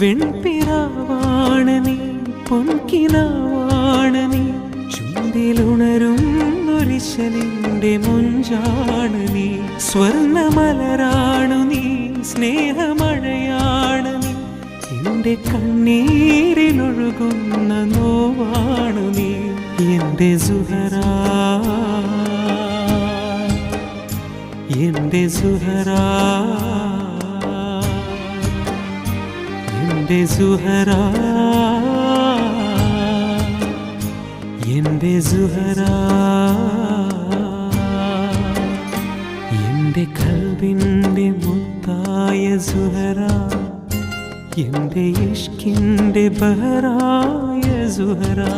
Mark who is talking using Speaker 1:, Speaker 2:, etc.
Speaker 1: വെൺപിറാവാണ് നീ പൊൻകിനാവാണ് നീ ചുണ്ടിലുണരുന്നൊരിശലിന്റെ മുഞ്ചാണ് നീ സ്വർണമലരാണു നീ സ്നേഹമഴയാണ് നീ എന്റെ കണ്ണീരിലൊഴുകുന്ന നോവാണു നീ എന്റെ സുഹറാ എന്റെ സുഹറാ. എന്റെ സുഹറാ എന്റെ സുഹറാ എന്റെ കൽവിന്റെ മുത്തായ സുഹറാ എന്റെ ഇഷ്കിന്റെ ബഹറായ സുഹറാ.